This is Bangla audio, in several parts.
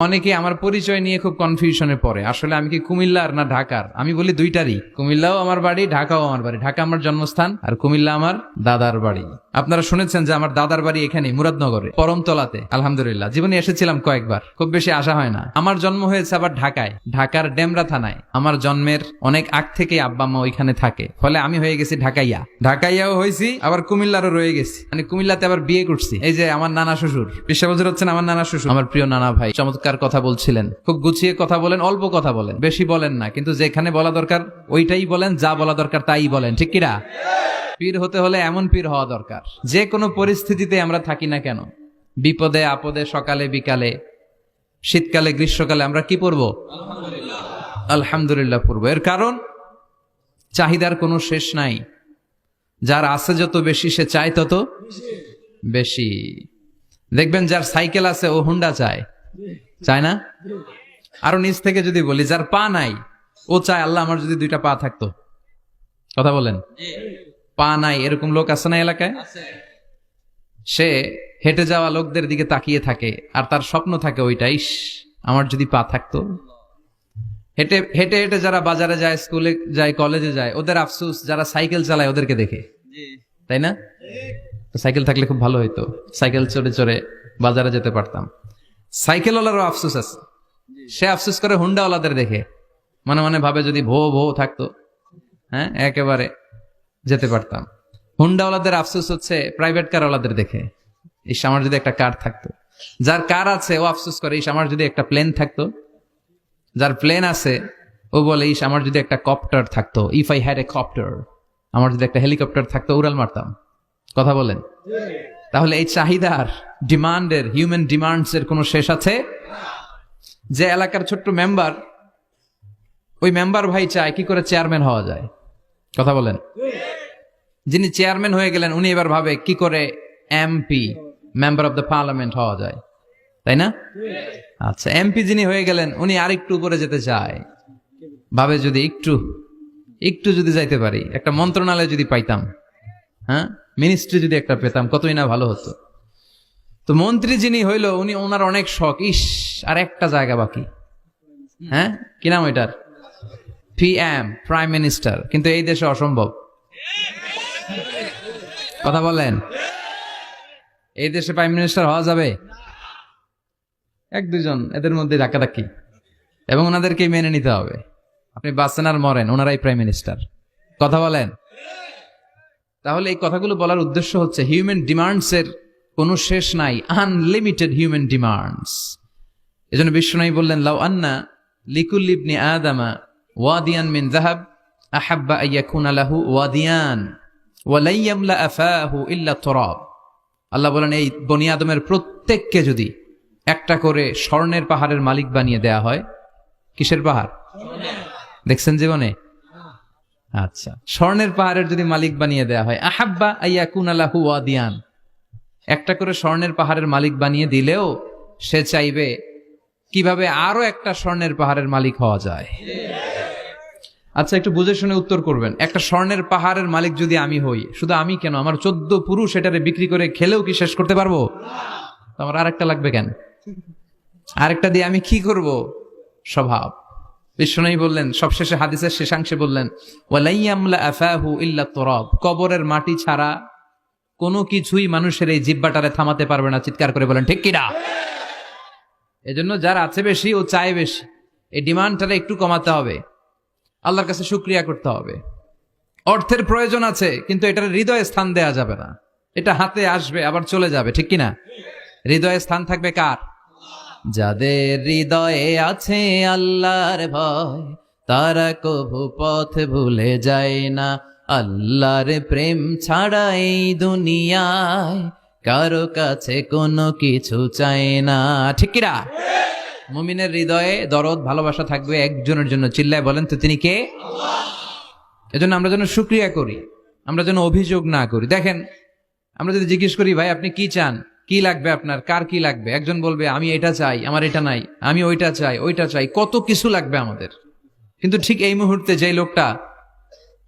অনেকে আমার পরিচয় নিয়ে খুব কনফিউশনে পড়ে। আসলে আমি কি কুমিল্লার না ঢাকার? আমি বলি দুইটারই। কুমিল্লাও আমার বাড়ি, ঢাকাও আমার বাড়ি। ঢাকা আমার জন্মস্থান আর কুমিল্লা আমার দাদার বাড়ি। আপনারা শুনেছেন যে আমার দাদার বাড়ি এখানে, মুরাদনগরে, পরমতলাতে। আলহামদুলিল্লাহ, জীবনে এসেছিলাম কয়েকবার। খুব বেশি আসা হয় না। আমার জন্ম হয়েছে আবার ঢাকায়, ঢাকার ডেমরা থানায়। আমার জন্মের অনেক আগ থেকে আব্বা মা ওইখানে থাকে। ফলে আমি হয়ে গেছি ঢাকাইয়া। ঢাকাইয়াও হয়েছি, আবার কুমিল্লারও রয়ে গেছি। মানে কুমিল্লাতে আবার বিয়ে করছি। এই যে আমার নানা শ্বশুর। বিশ্ব বছর হচ্ছেন আমার নানা শ্বশুর? আমার প্রিয় নানা ভাই। চমৎকার কথা বলছিলেন। খুব গুছিয়ে কথা বলেন, অল্প কথা বলেন। বেশি বলেন না, কিন্তু যেখানে বলা দরকার, ওইটাই বলেন, যা বলা দরকার তাই বলেন, ঠিক কিনা? পীর হতে হলে এমন পীর হওয়া দরকার। যে কোনো পরিস্থিতিতে আমরা থাকি না কেন? বিপদে, আপদে, সকালে, বিকালে, শীতকালে, গ্রীষ্মকালে আমরা কি পড়ব? আলহামদুলিল্লাহ পড়ব। এর কারণ? চাহিদার কোনো শেষ নাই। যার আছে যত বেশি, সে চায় তত বেশি। দেখবেন যার সাইকেল আছে, ও হুন্ডা চায়। চায় না? আরও নিচ থেকে যদি বলি, যার পা নাই, ও চায় আল্লাহ আমার যদি দুইটা পা থাকতো। কথা বলেন? পা নাই, এরকম লোক আছে না এলাকায়? সে হেঁটে যাওয়া লোকদের দিকে তাকিয়ে থাকে, আর তার স্বপ্ন থাকে ওইটাই আমার যদি পা থাকতো? হেঁটে হেঁটে হেঁটে যারা বাজারে যায়, স্কুলে যায়, কলেজে যায়, ওদের আফসুস, যারা সাইকেল চালায় ওদেরকে দেখে। তাই না? সাইকেল থাকলে খুব ভালো হইতো। সাইকেল চড়ে চড়ে বাজারে যেতে পারতাম। সাইকেলওয়ালারও আফসোস আছে। সে আফসোস করে হুন্ডাওয়ালাদের দেখে। মনে মনে ভাবে যদি ভো ভো থাকতো হ্যাঁ একেবারে যেতে পারতাম। হুন্ডাওয়ালাদের আফসোস হচ্ছে প্রাইভেট কারওয়ালাদের দেখে। ইস আমার যদি একটা কার থাকতো। যার কার আছে ও আফসোস করে ইস আমার যদি একটা প্লেন থাকতো। যার প্লেন আছে ও বলে ইস আমার যদি একটা কপ্টার থাকতো। If I had a copter আমার যদি একটা হেলিকপ্টার থাকতো উড়াল মারতাম। কথা বলেন? তাহলে এই চাহিদার, ডিমান্ডের হিউম্যান ডিমান্ডস এর কোনো শেষ আছে? যে এলাকার ছোট্ট মেম্বার ওই মেম্বার ভাই চায় কি করে চেয়ারম্যান হওয়া যায়? কথা বলেন। যিনি চেয়ারম্যান হয়ে গেলেন, উনি এবার ভাবে কি করে MP member of the parliament হওয়া যায়। তাই না? আচ্ছা এমপি যিনি হয়ে গেলেন, উনি আর একটু উপরে যেতে চায়। ভাবে যদি একটু একটু যদি যাইতে পারি, একটা মন্ত্রণালয় যদি পাইতাম। হ্যাঁ? মিনিস্ট্রি যদি একটা পেতাম, কতই না ভালো হতো। তো মন্ত্রী যিনি হইল, উনি ওনার অনেক শখ। ইস, আর একটা জায়গা বাকি। হ্যাঁ? কি নাম ওইটার? পিএম প্রাইম মিনিস্টার কিন্তু এই দেশে অসম্ভব। কথা বলেন। এই দেশে প্রাইম মিনিস্টার হওয়া যাবে? এক দুজন এদের মধ্যে ধাক্কাধাক্কি এবং ওনাদেরকে মেনে নিতে হবে। আপনি বাঁচেন আর মরেন, ওনারাই প্রাইম মিনিস্টার কথা বলেন। তাহলে এই কথাগুলো বলার উদ্দেশ্য হচ্ছে হিউম্যান ডিমান্ডস এর কোনো শেষ নাই আনলিমিটেড হিউম্যান ডিমান্ডস এজন্য বিশ্বনাই বললেন, লাউ আন্না লিকুল ইবনি আদামা ওয়াদিয়ান মিন যাহাব, আহাব্বা আইয়াকুনা আলাহু ওয়াদিয়ান ওয়ালাইয়ামলা আফাহু ইল্লা তুরাব। আল্লাহ বলেন, এই বনি আদমের প্রত্যেককে যদি একটা করে স্বর্ণের পাহাড়ের মালিক বানিয়ে দেয়া হয়, কিসের পাহাড়? দেখছেন জীবনে? আচ্ছা। স্বর্ণের পাহাড়ের যদি মালিক বানিয়ে দেয়া হয়, আহাব্বা আইয়া কুনালাহু ওয়াদিয়ান। একটা করে স্বর্ণের পাহাড়ের মালিক বানিয়ে দিলেও সে চাইবে কীভাবে আরও একটা স্বর্ণের পাহাড়ের মালিক হওয়া যায়। আচ্ছা একটু বুঝে শুনে উত্তর করবেন। একটা স্বর্ণের পাহাড়ের মালিক যদি আমি হই, শুধু আমি কেন? আমার চোদ্দ পুরুষ এটারে বিক্রি করে খেলেও কি শেষ করতে পারব? আমার আরেকটা লাগবে কেন? আরেকটা দিয়ে আমি কি করব? স্বভাব। বিশ্বনয়ী বললেন, সবশেষে হাদিসের শেষাংশে বললেন, ওয়ালাইয়ামলা আফাহু ইল্লা তুরাব কবরের মাটি ছাড়া কোনো কিছুই মানুষের এই জিব্বাটারে থামাতে পারবে না, চিৎকার করে বলেন, ঠিক কিনা এজন্য যার আছে বেশি, ও চায় বেশি। এই ডিমান্ডটারে একটু কমাতে হবে। আল্লাহর কাছে শুক্রিয়া করতে হবে। অর্থের প্রয়োজন আছে, কিন্তু এটার হৃদয়ে স্থান দেয়া যাবে না। এটা হাতে আসবে, আবার চলে যাবে, ঠিক কিনা হৃদয়ে স্থান থাকবে কার? যাদের হৃদয়ে আছে আল্লাহর ভয়, তারা কভু পথ ভুলে যায় না। আল্লাহর প্রেম ছাড়া এই দুনিয়ায় কারও কাছে কোনো কিছু চায় না। ঠিক কিরা মুমিনের হৃদয়ে দরদ, ভালোবাসা থাকবে একজনের জন্য। চিল্লায় বলেন তো তিনি কে? এজন্য আমরা যেন শুক্রিয়া করি, আমরা যেন অভিযোগ না করি। দেখেন, আমরা যদি জিজ্ঞেস করি, ভাই, আপনি কি চান? কি লাগবে আপনার? কার কি লাগবে? একজন বলবে, আমি এটা চাই, আমার এটা নাই, আমি ওইটা চাই ওইটা চাই। কত কিছু লাগবে আমাদের। কিন্তু ঠিক এই মুহূর্তে যে লোকটা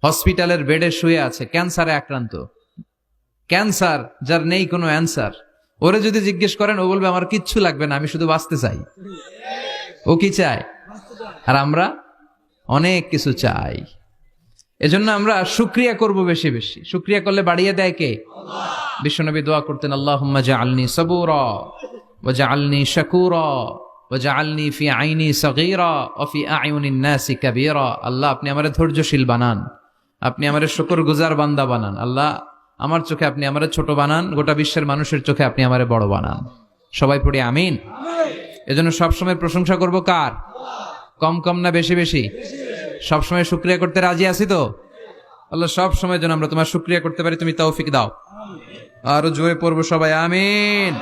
হসপিটালের বেডে শুয়ে আছে, ক্যান্সারে আক্রান্ত। ক্যান্সার, যার নেই কোনো অ্যান্সার। ওরে যদি জিজ্ঞেস করেন, ও বলবে, আমার কিচ্ছু লাগবে না, আমি শুধু বাঁচতে চাই। ও কি চায়? আর আমরা অনেক কিছু চাই। এজন্য আমরা শুক্রিয়া করব বেশি বেশি। শুক্রিয়া করলে বাড়িয়ে দেয় কে? বিশ্বনবী দোয়া করতেন আল্লাহ আল্লাহুম্মা জাআলনি সাবুরা ওয়া জাআলনি শাকুরা ওয়া জাআলনি ফি আইনি সাগীরা ওয়া ফি আয়ুনিন নাসি কাবীরা। আল্লাহ, আপনি আমার ধৈর্যশীল বানান, আপনি আমারে শুকরগুজার বান্দা বানান। আল্লাহ, আমার চোখে আপনি আমারে ছোট বানান, গোটা বিশ্বের মানুষের চোখে আপনি আমার বড় বানান। সবাই পড়ি আমিন? এজন্য সবসময় প্রশংসা করব কার? কম কম না বেশি বেশি? সবসময় শুক্রিয়া করতে রাজি আছি তো? আল্লাহ সব সময় যেন আমরা তোমার শুক্রিয়া করতে পারি, তুমি তৌফিক দাও। আরও জোরে পড়ব সবাই আমিন।